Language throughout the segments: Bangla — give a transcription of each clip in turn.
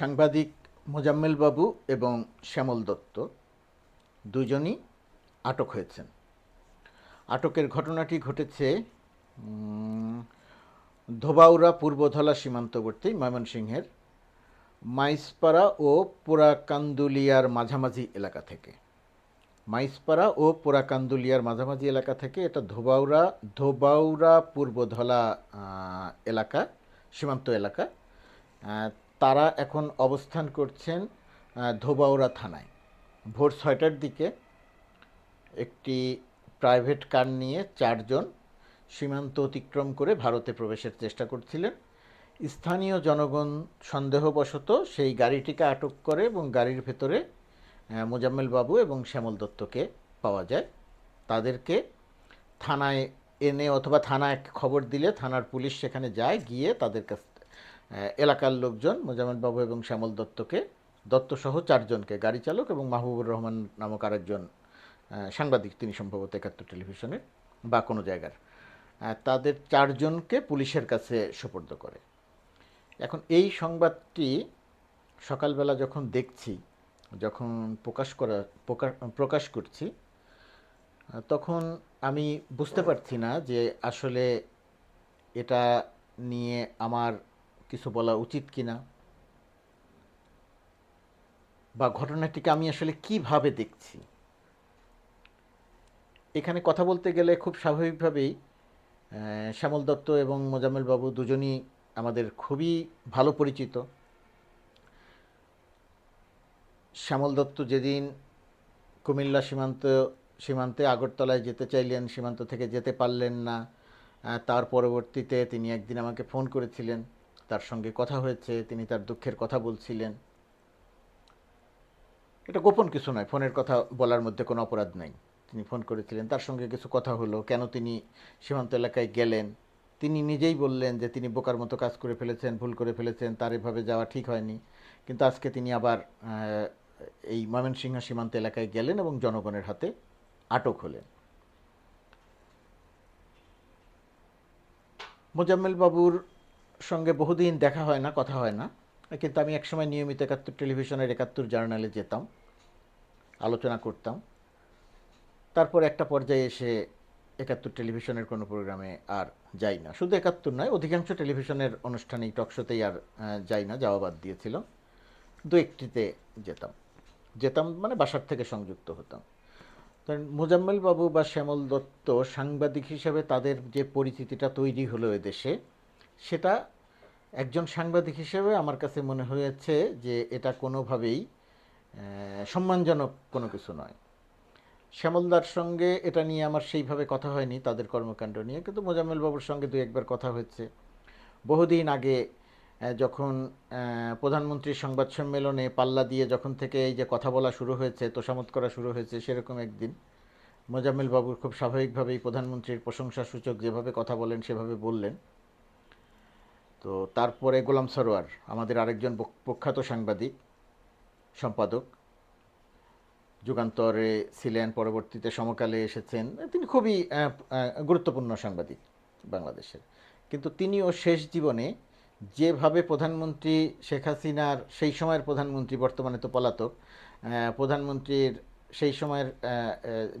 সাংবাদিক মোজাম্মেল বাবু এবং শ্যামল দত্ত দুজনই আটক হয়েছেন। আটকের ঘটনাটি ঘটেছে ধোবাউরা পূর্বধলা সীমান্তবর্তী ময়মনসিংহের মাইসপাড়া ও পোড়াকান্দুলিয়ার মাঝামাঝি এলাকা থেকে। মাইসপাড়া ও পোড়াকান্দুলিয়ার মাঝামাঝি এলাকা থেকে এটা ধোবাউরা ধোবাউরা পূর্বধলা এলাকা, সীমান্ত এলাকা। তারা এখন অবস্থান করছেন আহ, ধোবাউড়া থানায়। ভোর ছয়টার দিকে একটি প্রাইভেট কার নিয়ে চারজন সীমান্ত অতিক্রম করে ভারতে প্রবেশের চেষ্টা করছিলেন। স্থানীয় জনগণ সন্দেহবশত সেই গাড়িটিকে আটক করে এবং গাড়ির ভেতরে মোজাম্মেল বাবু এবং শ্যামল দত্তকে পাওয়া যায়। তাদেরকে থানায় এনে অথবা থানায় খবর দিলে থানার পুলিশ সেখানে যায় গিয়ে তাদের কাছ এলাকার লোকজন মোজাম্মেল বাবু এবং শ্যামল দত্তকে, দত্তসহ চারজনকে, গাড়ি চালক এবং মাহবুবুর রহমান নামক আরেকজন সাংবাদিক, তিনি সম্ভবত একাত্তর টেলিভিশনের বা কোনো জায়গার। তাদের চারজনকে পুলিশের কাছে সোপর্দ করে। এখন এই সংবাদটি সকালবেলা যখন দেখছি, যখন প্রকাশ করা, প্রকা- প্রকাশ করছি তখন আমি বুঝতে পারছি না যে আসলে এটা নিয়ে আমার কিছু বলা উচিত কিনা? বা ঘটনাটিকে আমি আসলে কীভাবে দেখছি? এখানে কথা বলতে গেলে খুব স্বাভাবিকভাবেই শ্যামল দত্ত এবং মোজাম্মেল বাবু দুজনই আমাদের খুবই ভালো পরিচিত। শ্যামল দত্ত যেদিন কুমিল্লা সীমান্ত, সীমান্তে আগরতলায় যেতে চাইলেন, সীমান্ত থেকে যেতে পারলেন না তার পরবর্তীতে তিনি একদিন আমাকে ফোন করেছিলেন। তার সঙ্গে কথা হয়েছে, তিনি তার দুঃখের কথা বলছিলেন। এটা গোপন কিছু নয়, ফোনের কথা বলার মধ্যে কোনো অপরাধ নাই। তিনি ফোন করেছিলেন, তার সঙ্গে কিছু কথা হলো, কেন তিনি সীমান্ত এলাকায় গেলেন? তিনি নিজেই বললেন যে তিনি বোকার মতো কাজ করে ফেলেছেন, ভুল করে ফেলেছেন, তার এভাবে যাওয়া ঠিক হয়নি। কিন্তু আজকে তিনি আবার এই ময়মনসিংহ সীমান্ত এলাকায় গেলেন এবং জনগণের হাতে আটক হলেন। মোজাম্মেল বাবুর সঙ্গে বহুদিন দেখা হয় না, কথা হয় না। কিন্তু আমি একসময় নিয়মিত একাত্তর টেলিভিশনের একাত্তর জার্নালে যেতাম, আলোচনা করতাম। তারপর একটা পর্যায়ে এসে একাত্তর টেলিভিশনের কোনো প্রোগ্রামে আর যাই না। শুধু একাত্তর নয়, অধিকাংশ টেলিভিশনের অনুষ্ঠানেই টকশোতেই আর যাই না, যাওয়া বাদ দিয়েছিল। দু একটিতে যেতাম। যেতাম মানে বাসার থেকে সংযুক্ত হতাম। মোজাম্মেল বাবু বা শ্যামল দত্ত সাংবাদিক হিসেবে তাদের যে পরিচিতিটা তৈরি হলো দেশে সেটা একজন সাংবাদিক হিসেবে আমার কাছে মনে হয়েছে যে এটা কোনোভাবেই সম্মানজনক কোনো কিছু নয়। শ্যামলদার সঙ্গে এটা নিয়ে আমার সেইভাবে কথা হয়নি, তাদের কর্মকাণ্ড নিয়ে, কিন্তু মোজাম্মেল বাবুর সঙ্গে দু একবার কথা হয়েছে। বহুদিন আগে যখন প্রধানমন্ত্রীর সংবাদ সম্মেলনে পাল্লা দিয়ে যখন থেকে এই যে কথা বলা শুরু হয়েছে তোষামত করা শুরু হয়েছে, সেরকম একদিন মোজাম্মেল বাবুর খুব স্বাভাবিকভাবেই প্রধানমন্ত্রীর প্রশংসাসূচক যেভাবে কথা বলেন, সেভাবে বললেন। তো তারপরে গোলাম সরোয়ার, আমাদের আরেকজন প্রখ্যাত সাংবাদিক, সম্পাদক, যুগান্তরে ছিলেন, পরবর্তীতে সমকালে এসেছেন। তিনি খুবই গুরুত্বপূর্ণ সাংবাদিক বাংলাদেশের। কিন্তু তিনিও শেষ জীবনে যেভাবে প্রধানমন্ত্রী শেখ হাসিনার, সেই সময়ের প্রধানমন্ত্রী, বর্তমানে তো পলাতক প্রধানমন্ত্রীর সেই সময়ের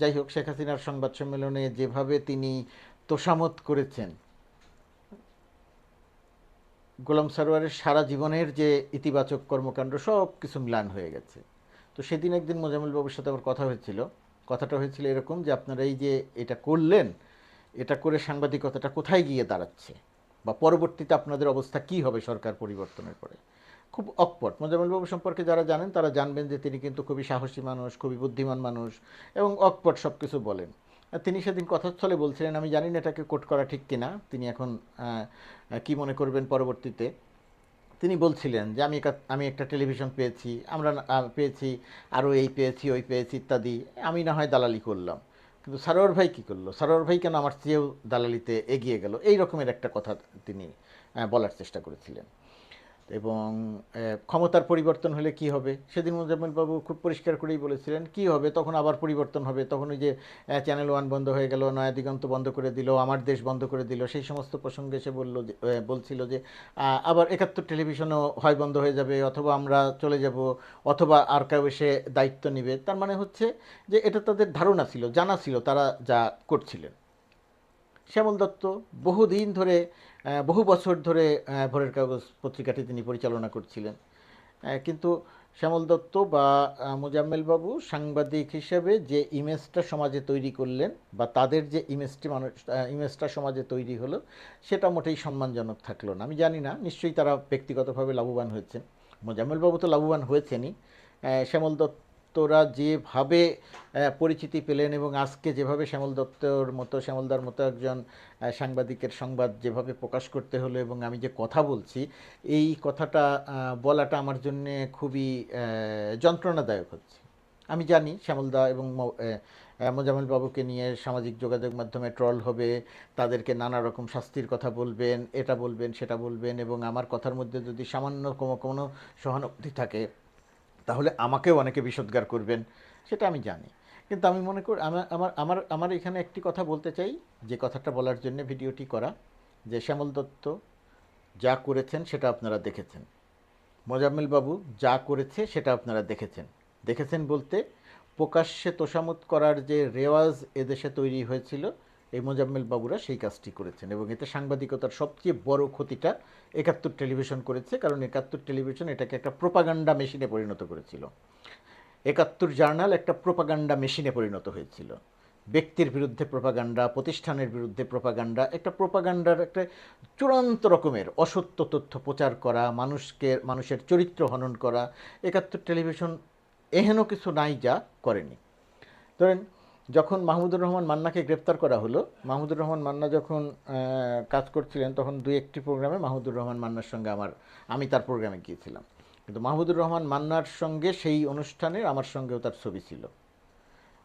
যাই হোক, শেখ হাসিনার সংবাদ সম্মেলনে যেভাবে তিনি তোষামত করেছেন গোলাম সারোয়ারের সারা জীবনের যে ইতিবাচক কর্মকাণ্ড, সব কিছু ম্লান হয়ে গেছে। তো সেদিন একদিন মোজামুল বাবুর সাথে আমার কথা হয়েছিল। কথাটা হয়েছিল এরকম যে, আপনারা এই যে এটা করলেন, এটা করে সাংবাদিকতাটা কোথায় গিয়ে দাঁড়াচ্ছে? বা পরবর্তীতে আপনাদের অবস্থা কি হবে সরকার পরিবর্তনের পরে? খুব অকপট। মোজামুল বাবু সম্পর্কে যারা জানেন, তারা জানবেন যে তিনি কিন্তু খুবই সাহসী মানুষ, খুবই বুদ্ধিমান মানুষ এবং অকপট সব কিছু বলেন। তিনি সেদিন কথাস্থলে বলছিলেন, আমি জানি না এটাকে কোট করা ঠিক কিনা। তিনি এখন কি মনে করবেন পরবর্তীতে? তিনি বলছিলেন যে, আমি আমি একটা টেলিভিশন পেয়েছি, আমরা পেয়েছি, আরও এই পেয়েছি, ওই পেয়েছি, ইত্যাদি। আমি না হয় দালালি করলাম। কিন্তু সারোয়ার ভাই কী করল? সারোয়ার ভাই কেন আমার চেয়েও দালালিতে এগিয়ে গেল? এই রকমের একটা কথা তিনি বলার চেষ্টা করেছিলেন। এবং ক্ষমতার পরিবর্তন হলে কি হবে? সেদিন মোজাম্মেল বাবু খুব পরিষ্কার করেই বলেছিলেন, কি হবে? তখন আবার পরিবর্তন হবে। তখন ওই যে চ্যানেল ওয়ান বন্ধ হয়ে গেল, নয়া দিগন্ত বন্ধ করে দিল, আমার দেশ বন্ধ করে দিল, সেই সমস্ত প্রসঙ্গে সে বলল বলছিল যে আবার একাত্তর টেলিভিশনও হয় বন্ধ হয়ে যাবে, অথবা আমরা চলে যাব, অথবা আর কেউ এসে দায়িত্ব নেবে। তার মানে হচ্ছে যে, এটা তাদের ধারণা ছিল, জানা ছিল তারা যা করছিলেন। শ্যামল দত্ত বহুদিন ধরে বহু বছর ধরে ভোরের কাগজ পত্রিকাটি তিনি পরিচালনা করছিলেন। কিন্তু শ্যামল দত্ত বা আহ, মোজাম্মেল বাবু সাংবাদিক হিসেবে যে ইমেজটা সমাজে তৈরি করলেন বা তাদের যে ইমেজটি মানুষ ইমেজটা সমাজে তৈরি হলো সেটা মোটেই সম্মানজনক থাকল না। আমি জানি না নিশ্চয়ই তারা ব্যক্তিগতভাবে লাভবান হয়েছেন। মোজাম্মেল বাবু তো লাভবান হয়েছেনই। শ্যামল শ্যামল দত্তরা যেভাবে পরিচিতি পেলেন এবং আজকে যেভাবে শ্যামল দত্তর মতো শ্যামলদার মতো একজন সাংবাদিকের সংবাদ যেভাবে প্রকাশ করতে হলো এবং আমি যে কথা বলছি এই কথাটা বলাটা আমার জন্যে খুবই যন্ত্রণাদায়ক হচ্ছে। আমি জানি শ্যামলদা এবং ম- আহ, আহ, মোজাম্মেল বাবুকে নিয়ে সামাজিক যোগাযোগ মাধ্যমে ট্রল হবে তাদেরকে নানা রকম শাস্তির কথা বলবেন এটা বলবেন সেটা বলবেন এবং আমার কথার মধ্যে যদি সামান্য কোনো কোনো সহানুভূতি থাকে তাহলে আমাকেও অনেকে বিষোদ্গার করবেন, সেটা আমি জানি। কিন্তু আমি মনে করি, আমার আমার আমার আমার এখানে একটি কথা বলতে চাই, যে কথাটা বলার জন্য ভিডিওটি করা, যে শ্যামল দত্ত যা করেছেন সেটা আপনারা দেখেছেন। মোজাম্মেল বাবু যা করেছে সেটা আপনারা দেখেছেন। দেখেছেন বলতে প্রকাশ্যে তোষামত করার যে রেওয়াজ এদেশে তৈরি হয়েছিল এই মোজাম্মেল বাবুরা সেই কাজটি করেছেন এবং এতে সাংবাদিকতার সবচেয়ে বড় ক্ষতিটা একাত্তর টেলিভিশন করেছে, কারণ একাত্তর টেলিভিশন এটাকে একটা প্রোপাগান্ডা মেশিনে পরিণত করেছিল। একাত্তর জার্নাল একটা প্রোপাগান্ডা মেশিনে পরিণত হয়েছিল। ব্যক্তির বিরুদ্ধে প্রোপাগান্ডা, প্রতিষ্ঠানের বিরুদ্ধে প্রোপাগান্ডা, একটা প্রোপাগান্ডার একটা চূড়ান্ত রকমের অসত্য তথ্য প্রচার করা, মানুষকে, মানুষের চরিত্র হনন করা। একাত্তর টেলিভিশন এহেন কিছু নাই যা করেনি। ধরেন যখন মাহমুদুর রহমান মান্নাকে গ্রেপ্তার করা হলো, মাহমুদুর রহমান মান্না যখন কাজ করছিলেন, তখন দুই একটি প্রোগ্রামে মাহমুদুর রহমান মান্নার সঙ্গে আমার, আমি তার প্রোগ্রামে গিয়েছিলাম। কিন্তু মাহমুদুর রহমান মান্নার সঙ্গে সেই অনুষ্ঠানে আমার সঙ্গেও তার ছবি ছিল।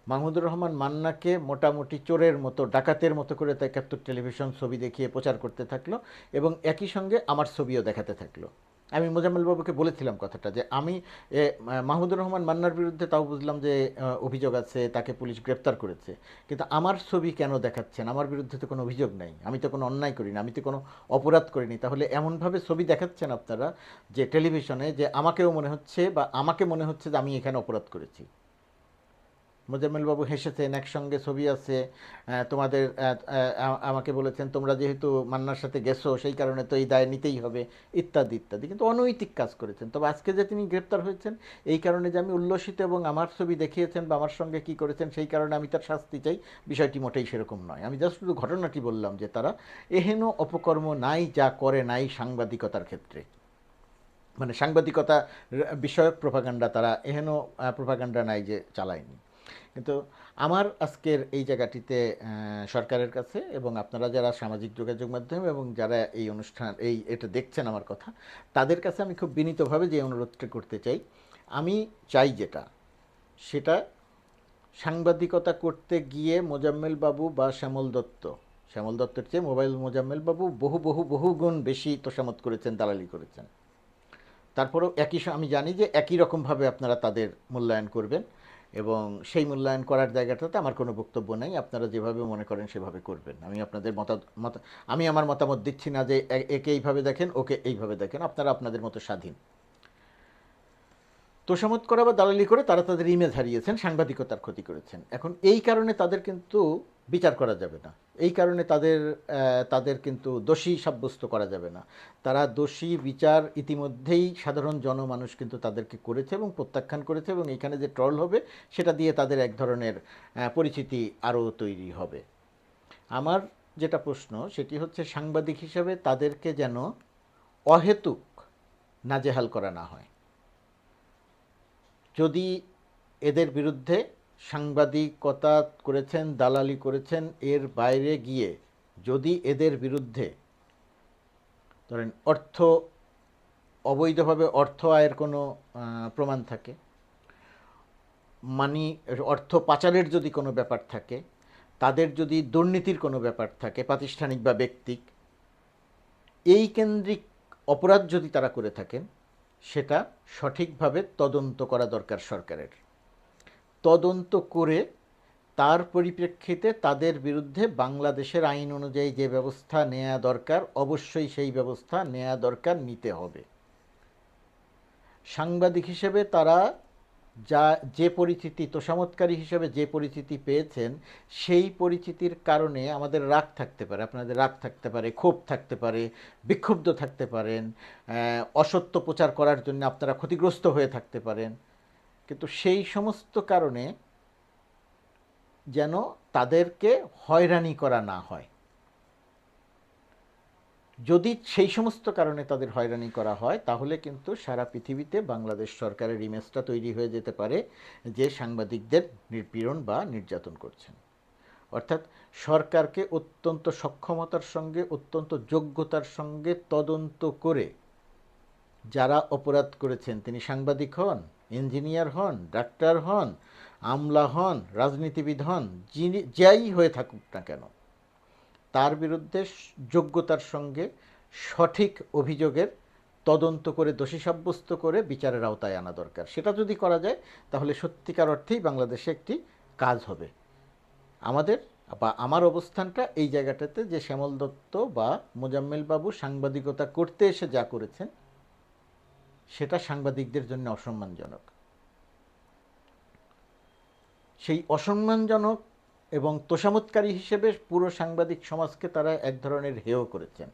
মাহমুদুর রহমান মান্নাকে মোটামুটি চোরের মতো, ডাকাতের মতো করে তা একাত্তর টেলিভিশন ছবি দেখিয়ে প্রচার করতে থাকল এবং একই সঙ্গে আমার ছবিও দেখাতে থাকল। আমি মোজাম্মেল বাবুকে বলেছিলাম কথাটা যে আমি মাহমুদুর রহমান মান্নার বিরুদ্ধে তাও বুঝলাম যে অভিযোগ আছে, তাকে পুলিশ গ্রেপ্তার করেছে। কিন্তু আমার ছবি কেন দেখাচ্ছেন? আমার বিরুদ্ধে তো কোনো অভিযোগ নাই। আমি তো কোনো অন্যায় করিনি, আমি তো কোনো অপরাধ করিনি। তাহলে এমনভাবে ছবি দেখাচ্ছেন আপনারা যে টেলিভিশনে যে আমাকেও মনে হচ্ছে বা আমাকে মনে হচ্ছে যে আমি এখানে অপরাধ করেছি। মোজাম্মেল বাবু হেসেছেন, একসঙ্গে ছবি আছে তোমাদের আমাকে বলেছেন, তোমরা যেহেতু মান্নার সাথে গেছো, সেই কারণে তো এই দায় নিতেই হবে, ইত্যাদি ইত্যাদি। কিন্তু অনৈতিক কাজ করেছেন। তবে আজকে যে তিনি গ্রেপ্তার হয়েছেন, এই কারণে যে আমি উল্লসিত এবং আমার ছবি দেখিয়েছেন বা আমার সঙ্গে কি করেছেন, সেই কারণে আমি তার শাস্তি চাই, বিষয়টি মোটেই সেরকম নয়। আমি জাস্ট শুধু ঘটনাটি বললাম যে তারা এহেন অপকর্ম নাই যা করে নাই সাংবাদিকতার ক্ষেত্রে। মানে সাংবাদিকতা বিষয়ক প্রোপাগান্ডা তারা এহেন প্রোপাগান্ডা নাই যে চালায়নি। কিন্তু আমার আজকের এই জায়গাটিতে সরকারের কাছে এবং আপনারা যারা সামাজিক যোগাযোগ মাধ্যম এবং যারা এই অনুষ্ঠান, এই এটা দেখছেন আমার কথা, তাদের কাছে আমি খুব বিনীতভাবে যে অনুরোধটা করতে চাই, আমি চাই যেটা, সেটা সাংবাদিকতা করতে গিয়ে মোজাম্মেল বাবু বা শ্যামল দত্ত, শ্যামল দত্তের চেয়ে মোবাইল মোজাম্মেল বাবু বহু বহু বহু গুণ বেশি তোষামত করেছেন, দালালি করেছেন। তারপরেও একই আমি জানি যে একই রকমভাবে আপনারা তাদের মূল্যায়ন করবেন। এবং সেই মূল্যায়ন করার জায়গাটাতে আমার কোনো বক্তব্য নেই। আপনারা যেভাবে মনে করেন সেভাবে করবেন। আমি আপনাদের মত মত, আমি আমার মতামত দিচ্ছি না যে একে এইভাবে দেখেন, ওকে এইভাবে দেখেন। আপনারা আপনাদের মতো স্বাধীন। তোষামত করা বা দালালি করে তারা তাদের ইমেজ হারিয়েছেন, সাংবাদিকতার ক্ষতি করেছেন। এখন এই কারণে তাদের কিন্তু বিচার করা যাবে না। এই কারণে তাদের তাদের কিন্তু দোষী সাব্যস্ত করা যাবে না। তারা দোষী বিচার ইতিমধ্যেই সাধারণ জনমানুষ কিন্তু তাদেরকে করেছে এবং প্রত্যাখ্যান করেছে এবং এখানে যে ট্রল হবে, সেটা দিয়ে তাদের এক ধরনের পরিচিতি আরও তৈরি হবে। আমার যেটা প্রশ্ন, সেটি হচ্ছে সাংবাদিক হিসেবে তাদেরকে যেন অহেতুক নাজেহাল করা না হয়। যদি এদের বিরুদ্ধে সাংবাদিকতা করেছেন, দালালি করেছেন, এর বাইরে গিয়ে যদি এদের বিরুদ্ধে ধরেন অর্থ, অবৈধভাবে অর্থ আয়ের কোনো প্রমাণ থাকে মানি অর্থ পাচারের যদি কোনো ব্যাপার থাকে, তাদের যদি দুর্নীতির কোনো ব্যাপার থাকে, প্রাতিষ্ঠানিক বা ব্যক্তিক, এই কেন্দ্রিক অপরাধ যদি তারা করে থাকেন, সেটা সঠিকভাবে তদন্ত করা দরকার সরকারের। তদন্ত করে তার পরিপ্রেক্ষিতে তাদের বিরুদ্ধে বাংলাদেশের আইন অনুযায়ী যে ব্যবস্থা নেওয়া দরকার, অবশ্যই সেই ব্যবস্থা নেওয়া দরকার, নিতে হবে। সাংবাদিক হিসেবে তারা যা, যে পরিচিতি তোষামতকারী হিসেবে যে পরিচিতি পেয়েছেন, সেই পরিচিতির কারণে আমাদের রাগ থাকতে পারে, আপনাদের রাগ থাকতে পারে, ক্ষোভ থাকতে পারে, বিক্ষুব্ধ থাকতে পারেন অসত্য প্রচার করার জন্য আপনারা ক্ষতিগ্রস্ত হয়ে থাকতে পারেন। কিন্তু সেই সমস্ত কারণে যেন তাদেরকে হয়রানি করা না হয়। যদি সেই সমস্ত কারণে তাদের হয়রানি করা হয়, তাহলে কিন্তু সারা পৃথিবীতে বাংলাদেশ সরকারের ইমেজটা তৈরি হয়ে যেতে পারে, যে সাংবাদিকদের নির্পীড়ন বা নির্যাতন করছেন। অর্থাৎ সরকারকে অত্যন্ত সক্ষমতার সঙ্গে, অত্যন্ত যোগ্যতার সঙ্গে তদন্ত করে যারা অপরাধ করেছেন, তিনি সাংবাদিক হন ইঞ্জিনিয়ার হন, ডাক্তার হন, আমলা হন, রাজনীতিবিদ হন, যিনি যাই হয়ে থাকুক না কেন, তার বিরুদ্ধে যোগ্যতার সঙ্গে সঠিক অভিযোগের তদন্ত করে, দোষী সাব্যস্ত করে বিচারের আওতায় আনা দরকার। সেটা যদি করা যায়, তাহলে সত্যিকার অর্থেই বাংলাদেশে একটি কাজ হবে। আমাদের বা আমার অবস্থানটা এই জায়গাটাতে যে শ্যামল দত্ত বা মোজাম্মেল বাবু সাংবাদিকতা করতে এসে যা করেছেন সেটা সাংবাদিকদের জন্য অসম্মানজনক। সেই অসম্মানজনক এবং তোষামতকারী হিসেবে পুরো সাংবাদিক সমাজকে তারা এক ধরনের হেয় করেছেন।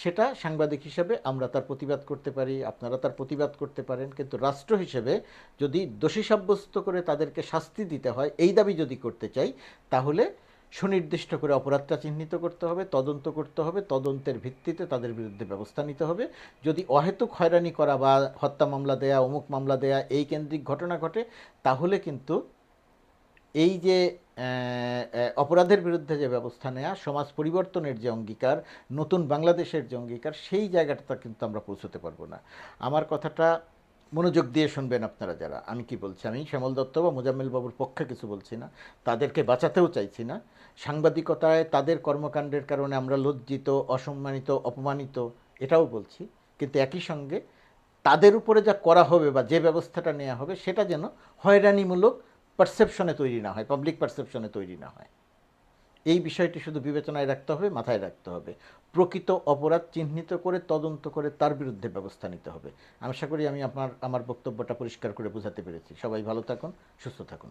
সেটা সাংবাদিক হিসেবে আমরা তার প্রতিবাদ করতে পারি, আপনারা তার প্রতিবাদ করতে পারেন, কিন্তু রাষ্ট্র হিসেবে যদি দোষী সাব্যস্ত করে তাদেরকে শাস্তি দিতে হয়, এই দাবি যদি করতে চাই, তাহলে সুনির্দিষ্ট করে অপরাধটা চিহ্নিত করতে হবে, তদন্ত করতে হবে, তদন্তের ভিত্তিতে তাদের বিরুদ্ধে ব্যবস্থা নিতে হবে। যদি অহেতুক হয়রানি করা বা হত্যা মামলা দেয়া, অমুক মামলা দেয়া এই কেন্দ্রিক ঘটনা ঘটে, তাহলে কিন্তু এই যে অপরাধের বিরুদ্ধে যে ব্যবস্থা নেওয়া সমাজ পরিবর্তনের যে অঙ্গীকার, নতুন বাংলাদেশের যে অঙ্গীকার, সেই জায়গাটা কিন্তু আমরা পৌঁছতে পারব না। আমার কথাটা মনোযোগ দিয়ে শুনবেন আপনারা যারা। আমি কি বলছি? আমি শ্যামল দত্ত বা মোজাম্মেল বাবুর পক্ষে কিছু বলছি না। তাদেরকে বাঁচাতেও চাইছি না। সাংবাদিকতায় তাদের কর্মকাণ্ডের কারণে আমরা লজ্জিত, অসম্মানিত, অপমানিত, এটাও বলছি। কিন্তু একই সঙ্গে তাদের উপরে যা করা হবে বা যে ব্যবস্থাটা নেওয়া হবে, সেটা যেন হয়রানিমূলক পারসেপশনে তৈরি না হয় পাবলিক পারসেপশনে তৈরি না হয়। এই বিষয়টি শুধু বিবেচনায় রাখতে হবে, মাথায় রাখতে হবে। প্রকৃত অপরাধ চিহ্নিত করে, তদন্ত করে তার বিরুদ্ধে ব্যবস্থা নিতে হবে। আশা করি আমি আপনার, আমার বক্তব্যটা পরিষ্কার করে বোঝাতে পেরেছি। সবাই ভালো থাকুন, সুস্থ থাকুন।